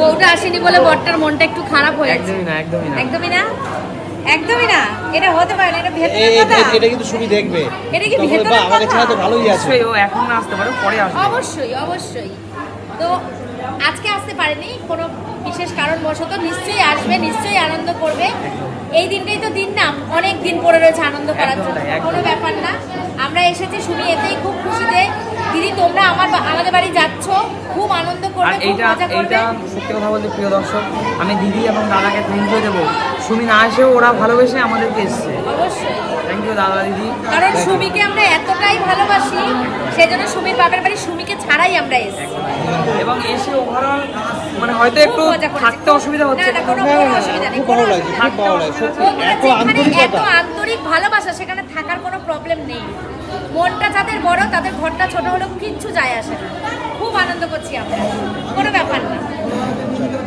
বউটা আসেনি বলে বরটার মনটা একটু খারাপ হয়ে একদমই না একদমই না। একদমই না? একদমই না? এটা হতে পারে না এটা ভেতরের কথা। এটা কিন্তু সুমি দেখবে। এটা কি ভেতরের বা আমাকে ছাড়া তো ভালোই আছে। অবশ্যই ও এখন না আসতে পারে পরে আসবে। অবশ্যই অবশ্যই। তো আজকে আসতে পারেনি কোনো বিশেষ কারণ কারণবশত নিশ্চয়ই আসবে নিশ্চয়ই আনন্দ করবে। এই দিনটাই তো দিন না অনেক দিন পরে রয়েছে আনন্দ করার জন্য। কোনো ব্যাপার না। আমরা এসেছি শুনি এতেই খুব খুশিতে দিদি তোমরা আমার আমাদের বাড়ি যাচ্ছ খুব আনন্দ আর করবে খুব এইটা এইটা সত্যি কথা বলতে প্রিয় দর্শক আমি দিদি এবং দাদাকে থ্যাংক ইউ দেবো। সুমি না এসেও ওরা ভালোবেসে আমাদেরকে এসছে। অবশ্যই। থ্যাংক ইউ দাদা দিদি। কারণ সুমিকে আমরা এতটাই ভালোবাসি সেজন্য সুমির বাপের বাড়ি সুমিকে ছাড়াই আমরা এসেছি। এবং এসে ওভারঅল মানে হয়তো একটু থাকতে অসুবিধা হচ্ছে। এত আন্তরিক ভালোবাসা সেখানে থাকার কোনো প্রবলেম নেই। মনটা যাদের বড় তাদের ঘরটা ছোট হলেও কিচ্ছু যায় আসে না। খুব আনন্দ করছি আমরা। কোনো ব্যাপার না।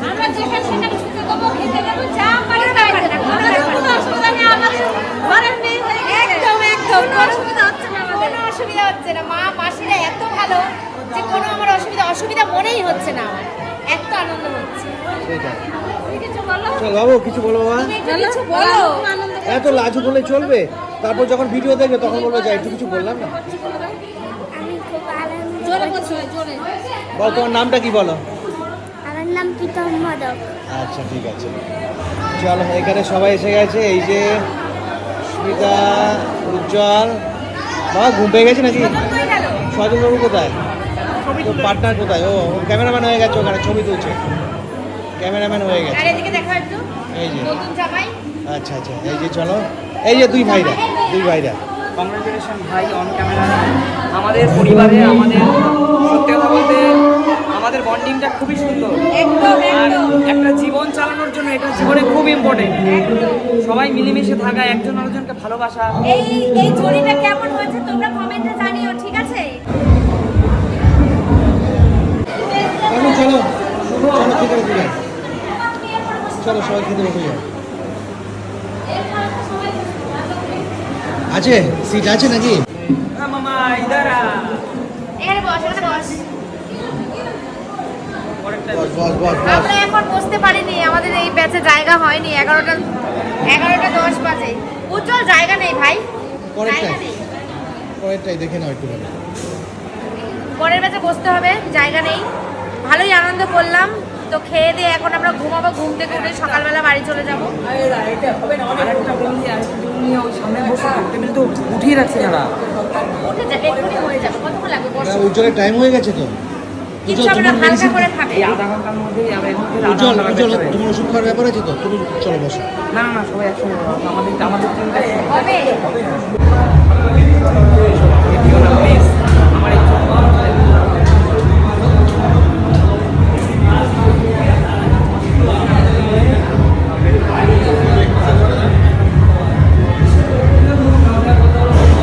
আমরা যেখানে সেখানে শুতে দেবো খেতে দেবো যা পারি তাই দেবো। কোনো ব্যাপার না। একদম একদম। কোনো অসুবিধা হচ্ছে না কোনো অসুবিধা হচ্ছে না। মা মাসিরা এত ভালো যে কোনো আমার অসুবিধা অসুবিধা মনেই হচ্ছে না আমার। এত আনন্দ হচ্ছে। কিছু বলো? কিছু বলো বাবা। কিছু বলো। এত লাজু বলে চলবে? তারপর যখন ভিডিও দেখবে তখন বলবে যাই একটু কিছু বললাম না। বল তোমার নামটা কি বলো? আমার নাম প্রীতম মদক। আচ্ছা ঠিক আছে। চলো এখানে সবাই এসে গেছে। এই যে স্মিতা উজ্জ্বল। বাবা ঘুম পেয়ে গেছে নাকি? সজল বাবু কোথায় তোর পার্টনার কোথায়? ও ক্যামেরাম্যান হয়ে গেছে ওখানে ছবি তুলছে। ক্যামেরাম্যান হয়ে গেছে। আর এদিকে দেখো একটু। এই যে। নতুন জামাই। আচ্ছা আচ্ছা এই যে চলো এই যে দুই ভাইরা দুই ভাইরা কংগ্রেচুলেশন ভাই অন ক্যামেরা আমাদের পরিবারে আমাদের সত্যি কথা বলতে আমাদের বন্ডিংটা খুবই সুন্দর একদম আর একটা জীবন চালানোর জন্য এটা জীবনে খুব ইম্পর্টেন্ট সবাই মিলেমিশে থাকা একজন আরেকজনকে ভালোবাসা এই এই জড়িটা কেমন হয়েছে তোমরা কমেন্টে জানিও ঠিক আছে এখন চলো চলো চলো সবাই খেতে বসে যাই আছে? সিট আছে নাকি? মামা ইদারা। এখানে বস এখানে বস। বস বস। বস বস। আমরা এখন বসতে পারিনি আমাদের এই ব্যাচে জায়গা হয়নি এগারোটা এগারোটা দশ বাজে। উজ্জ্বল জায়গা নেই ভাই। জায়গা নেই। পরেরটাই দেখে নাও একটু পরের ব্যাচে বসতে হবে জায়গা নেই। ভালোই আনন্দ করলাম। তো খেয়ে দিয়ে এখন আমরা ঘুমাবো ঘুম থেকে উঠে সকালবেলা বাড়ি চলে যাব। উঠিয়ে রাখছে বসো উজ্জ্বলের টাইম হয়ে গেছে তো। উজ্জ্বল উজ্জ্বল ওষুধ খাওয়ার ব্যাপার আছে তো? তুমি চলো বসো। না না সবাই একসঙ্গে আমাদের তিনটা